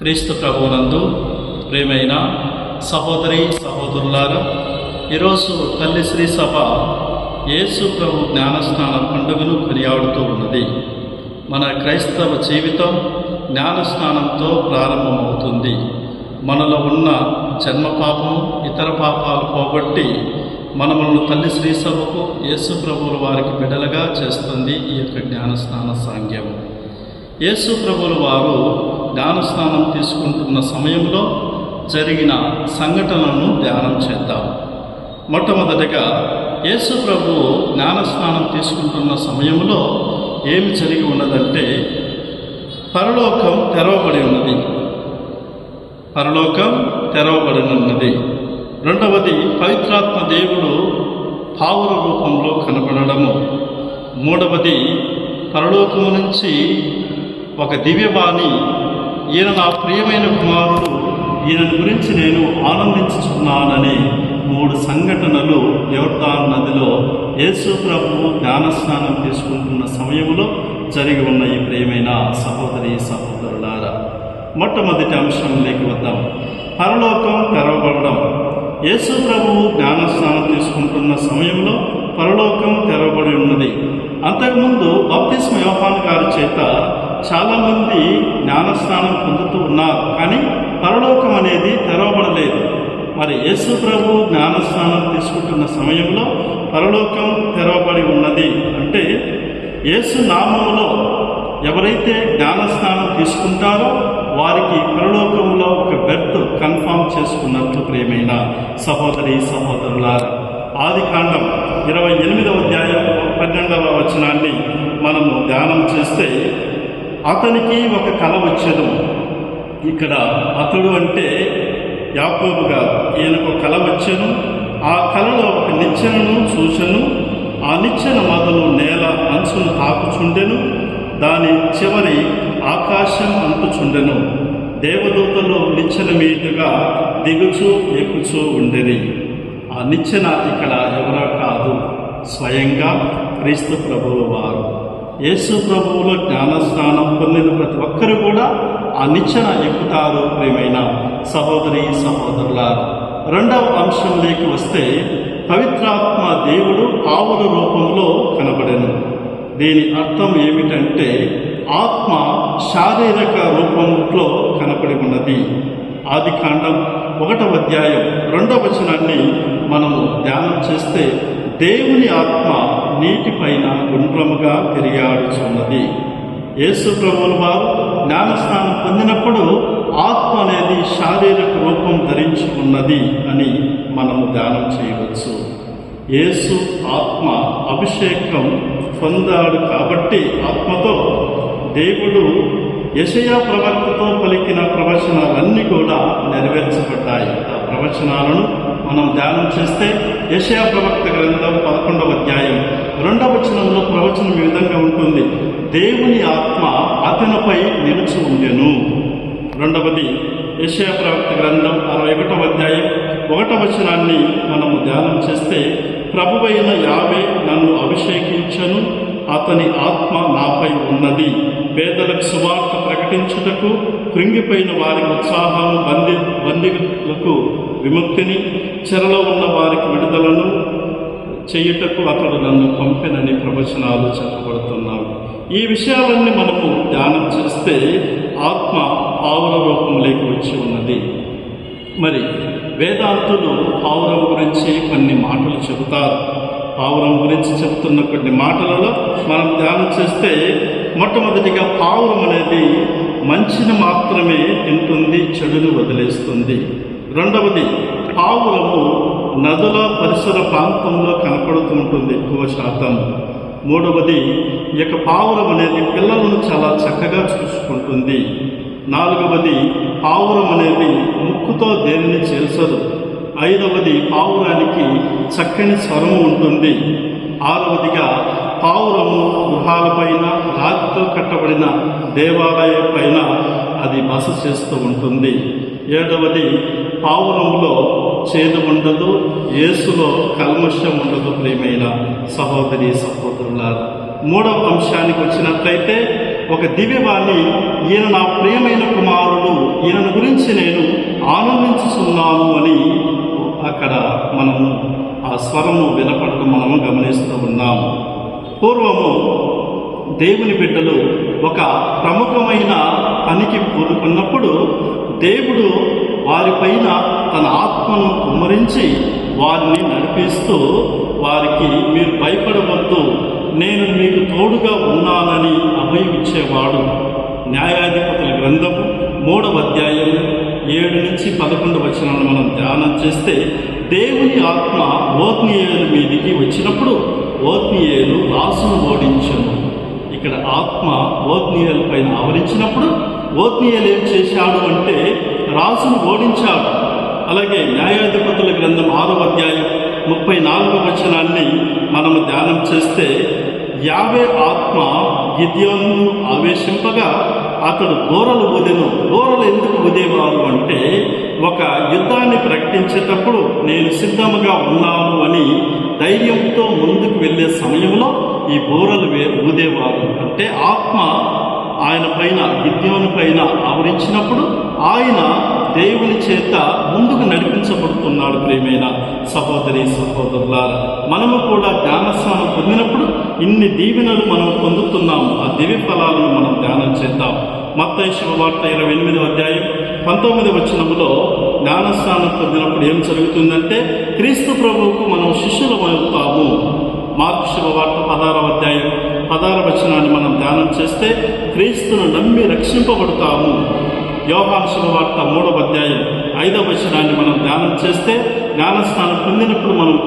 క్రీస్తు ప్రభువునందు ప్రేమైన సహోదరి సహోదరులారా ఈరోజు తల్లి శ్రీ సభ యేసు ప్రభు జ్ఞానస్నాన పండుగను కొనియాడుతూ ఉన్నది. మన క్రైస్తవ జీవితం జ్ఞానస్నానంతో ప్రారంభమవుతుంది. మనలో ఉన్న జన్మ పాపం ఇతర పాపాలు పోగొట్టి మనములను తల్లి శ్రీ సభకు యేసు ప్రభువుల వారికి బిడలుగా చేస్తుంది ఈ యొక్క జ్ఞానస్నాన సాంగ్యం యేసు ప్రభుల వారు జ్ఞానస్నానం తీసుకుంటున్న సమయంలో జరిగిన సంఘటనలను ధ్యానం చేద్దాం. మొట్టమొదటిగా యేసు ప్రభు జ్ఞానస్నానం తీసుకుంటున్న సమయంలో ఏమి జరిగి ఉన్నదంటే పరలోకం తెరవబడి ఉన్నది. పరలోకం తెరవబడి ఉన్నది. రెండవది పవిత్రాత్మ దేవుడు పావుల రూపంలో కనబడము మూడవది పరలోకము నుంచి ఒక దివ్యవాణి ఈయన నా ప్రియమైన కుమారుడు. ఈయన గురించి నేను ఆనందించుతున్నానని మూడు సంఘటనలు యోర్దాన్ నదిలో యేసు ప్రభువు జ్ఞానస్నానం తీసుకుంటున్న సమయంలో జరిగి ఉన్న ఈ ప్రియమైన సహోదరి సహోదరులారా మొట్టమొదటి అంశంలోకి వద్దాం. పరలోకం తెరవబడడం. యేసు ప్రభువు జ్ఞానస్నానం తీసుకుంటున్న సమయంలో పరలోకం తెరవబడి ఉన్నది. అంతకుముందు బప్తిస్మ యోహాన్ గారి చేత చాలామంది జ్ఞానస్నానం పొందుతూ ఉన్నారు కానీ పరలోకం అనేది తెరవబడలేదు. మరి యేసు ప్రభు జ్ఞానస్నానం తీసుకుంటున్న సమయంలో పరలోకం తెరవబడి ఉన్నది అంటే యేసు నామములో ఎవరైతే జ్ఞానస్నానం తీసుకుంటారో వారికి పరలోకంలో ఒక బెర్త్ కన్ఫామ్ చేసుకున్నట్లు ప్రియమైన సహోదరి సహోదరులారా ఆది కాండం ఇరవై ఎనిమిదవ అధ్యాయం పన్నెండవ వచనాన్ని మనము ధ్యానం చేస్తే అతనికి ఒక కళ వచ్చను. ఇక్కడ అతడు అంటే యాకోబు గారు. ఈయనకు కళ వచ్చాను. ఆ కళలో ఒక నిచ్చెనను చూచెను. ఆ నిచ్చెన మొదలు నేల అంచును తాకుచుండెను దాని చివరి ఆకాశం అంటుచుండెను. దేవదూతలు నిచ్చెన మీదుగా దిగుచూ ఎక్కుచూ ఉండేది ఆ నిచ్చెన ఇక్కడ ఎవరో కాదు. స్వయంగా క్రీస్తు ప్రభువు వారు. యేసు ప్రభువులో జ్ఞానస్నానం పొందిన ప్రతి ఒక్కరు కూడా ఆ నిచ్చెన ఎక్కుతారు ప్రియమైన సహోదరి సహోదరుల రెండవ అంశంలోకి వస్తే పవిత్రాత్మ దేవుడు ఆవుల రూపంలో కనబడను. దీని అర్థం ఏమిటంటే ఆత్మ శారీరక రూపంలో కనపడి ఉన్నది. ఆది కాండం ఒకటవ అధ్యాయం రెండవ వచనాన్ని మనము ధ్యానం చేస్తే దేవుని ఆత్మ నీటిపైన గుండ్రముగా తిరిగాడుచున్నది. యేసు ప్రభువుల వారు జ్ఞానస్నానం పొందినప్పుడు ఆత్మ అనేది శారీరక రూపం ధరించి ఉన్నది అని మనము ధ్యానం చేయవచ్చు. యేసు ఆత్మ అభిషేకం పొందాడు కాబట్టి ఆత్మతో దేవుడు యశయా ప్రవక్తతో పలికిన ప్రవచనాలన్నీ కూడా నెరవేర్చబడ్డాయి. ఆ ప్రవచనాలను మనం ధ్యానం చేస్తే యశయా ప్రవక్త గ్రంథం పదకొండవ అధ్యాయం రెండవ వచనంలో ప్రవచనం ఈ విధంగా ఉంటుంది. దేవుని ఆత్మ అతనిపై నిలిచి ఉండెను రెండవది యశయా ప్రవక్త గ్రంథం అరవై ఒకటవ అధ్యాయం ఒకటవ వచనాన్ని మనము ధ్యానం చేస్తే ప్రభువైన యావే నన్ను అభిషేకించను అతని ఆత్మ నాపై ఉన్నది. పేదలకు సువార్త ప్రకటించుటకు కృంగిపోయిన వారికి ఉత్సాహాలు బంది బందీలకు విముక్తిని చెరలో ఉన్న వారికి విడుదలను చేయుటకు అతడు నన్ను పంపినని ప్రవచనాలు చెప్పబడుతున్నావు ఈ విషయాలన్నీ మనము ధ్యానం చేస్తే ఆత్మ పావుల రూపంలోకి వచ్చి ఉన్నది. మరి వేదాంతులు పావురం గురించి కొన్ని మాటలు చెబుతారు. పావురం గురించి చెప్తున్న కొన్ని మాటలలో మనం ధ్యానం చేస్తే మొట్టమొదటిగా పావురం అనేది మంచిని మాత్రమే తింటుంది చెడును వదిలేస్తుంది. రెండవది పావురము నదుల పరిసర ప్రాంతంలో కనపడుతూ ఉంటుంది ఎక్కువ శాతం. మూడవది ఈ యొక్క పావురం అనేది పిల్లలను చాలా చక్కగా చూసుకుంటుంది. నాలుగవది పావురం అనేది ముక్కుతో దేనిని చేల్చదు. ఐదవది పావురానికి చక్కని స్వరము ఉంటుంది. ఆరవదిగా పావురము గృహాలపైన రాతితో కట్టబడిన దేవాలయం పైన అది బస చేస్తూ ఉంటుంది. ఏడవది పావురంలో చేదు ఉండదు యేసులో కల్మషం ఉండదు ప్రేమైన సహోదరి సహోదరులారు. మూడవ అంశానికి వచ్చినట్లయితే ఒక దివ్యవాణి ఈయన నా ప్రియమైన కుమారుడు ఈయన గురించి నేను ఆనందించుతున్నాను అని అక్కడ మనము ఆ స్వరము వినపడటం మనము గమనిస్తూ ఉన్నాము. పూర్వము దేవుని బిడ్డలు ఒక ప్రముఖమైన పనికి పూనుకున్నప్పుడు దేవుడు వారిపైన తన ఆత్మను కుమ్మరించి వారిని నడిపిస్తూ వారికి మీరు భయపడవద్దు నేను మీకు తోడుగా ఉన్నానని అభయమిచ్చేవాడు. న్యాయాధిపతుల గ్రంథము మూడవ అధ్యాయం ఏడు నుంచి పదకొండు వచనాలను మనం ధ్యానం చేస్తే దేవుని ఆత్మ ఓత్నియేలు మీదికి వచ్చినప్పుడు ఓత్నియేలు రాసును ఓడించను. ఇక్కడ ఆత్మ ఓత్నియేలు పైన ఆవరించినప్పుడు ఓత్నియేలు ఏం చేశాడు అంటే రాసును ఓడించాడు. అలాగే న్యాయాధిపతుల గ్రంథం ఆరో అధ్యాయం ముప్పై నాలుగు వచనాన్ని మనము ధ్యానం చేస్తే యావే ఆత్మ గిద్యోను ఆవేశింపగా అతడు దూరలు ఊదెను గోరలు ఎందుకు ఊదేవారు అంటే ఒక యుద్ధాన్ని ప్రకటించేటప్పుడు నేను సిద్ధముగా ఉన్నాను అని ధైర్యంతో ముందుకు వెళ్ళే సమయంలో ఈ బోరలు వే ఊదేవారు అంటే ఆత్మ ఆయన పైన విద్యోని పైన ఆవరించినప్పుడు ఆయన దేవుని చేత ముందుకు నడిపించబడుతున్నాడు ప్రేమైన సహోదరి సహోదరులారా. మనము కూడా జ్ఞానస్నానం పొందినప్పుడు ఇన్ని దీవెనలు మనం పొందుతున్నాము ఆ దివ్య ఫలాలను మనం ధ్యానం చేద్దాం. మత్తయి శుభవార్త ఇరవై ఎనిమిదవ అధ్యాయం పంతొమ్మిది వచనములో జ్ఞానస్నానం పొందినప్పుడు ఏం జరుగుతుందంటే క్రీస్తు ప్రభువుకు మనం శిష్యులమవుతాము. మార్పు శుభవార్త పదారవ అధ్యాయం పదార వచనాన్ని మనం ధ్యానం చేస్తే క్రీస్తును నమ్మి రక్షింపబడతాము. యోహాను శుభవార్త మూడవ అధ్యాయం ఐదవ వచనాన్ని మనం ధ్యానం చేస్తే జ్ఞానస్నానం పొందినప్పుడు మనం